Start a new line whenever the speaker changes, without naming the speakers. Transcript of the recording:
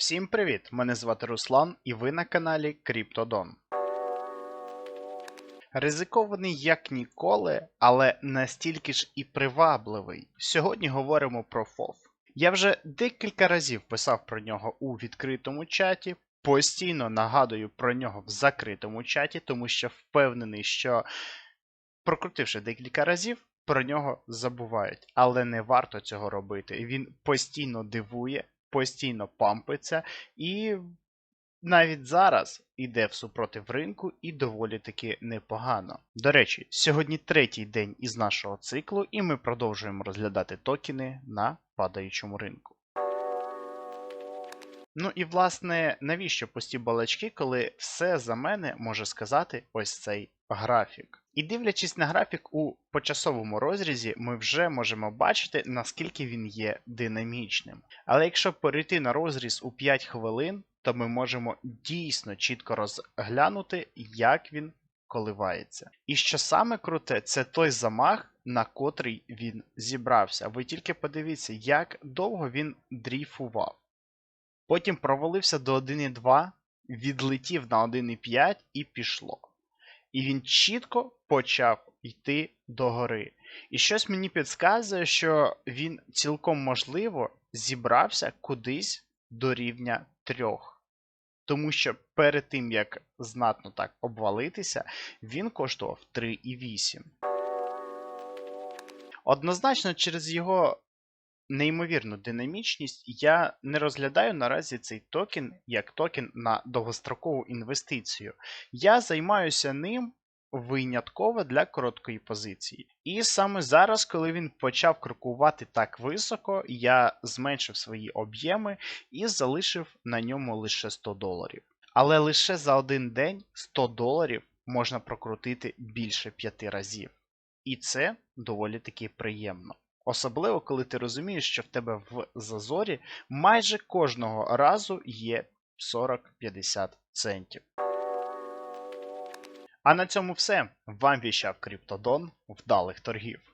Всім привіт! Мене звати Руслан і ви на каналі Криптодон. Ризикований як ніколи, але настільки ж і привабливий. Сьогодні говоримо про ФОФ. Я вже декілька разів писав про нього у відкритому чаті, постійно нагадую про нього в закритому чаті, тому що впевнений, що прокрутивши декілька разів, про нього забувають. Але не варто цього робити. Він постійно дивує, постійно пампиться і навіть зараз іде всупротив ринку і доволі таки непогано. До речі, сьогодні третій день із нашого циклу, і ми продовжуємо розглядати токени на падаючому ринку. Ну і власне, навіщо пусті балачки, коли все за мене може сказати ось цей графік. І дивлячись на графік у почасовому розрізі, ми вже можемо бачити, наскільки він є динамічним. Але якщо перейти на розріз у 5 хвилин, то ми можемо дійсно чітко розглянути, як він коливається. І що саме круте, це той замах, на котрий він зібрався. Ви тільки подивіться, як довго він дрейфував. Потім провалився до 1.2, відлетів на 1.5 і пішло. І він чітко почав йти догори. І щось мені підказує, що він цілком можливо зібрався кудись до рівня 3. Тому що перед тим, як знатно так обвалитися, він коштував 3,8. Однозначно, через його неймовірну динамічність я не розглядаю наразі цей токен як токен на довгострокову інвестицію. Я займаюся ним винятково для короткої позиції. І саме зараз, коли він почав крокувати так високо, я зменшив свої об'єми і залишив на ньому лише 100 доларів. Але лише за один день 100 доларів можна прокрутити більше 5 разів. І це доволі таки приємно. Особливо, коли ти розумієш, що в тебе в зазорі майже кожного разу є 40-50 центів. А на цьому все. Вам віщав Криптодон. Вдалих торгів.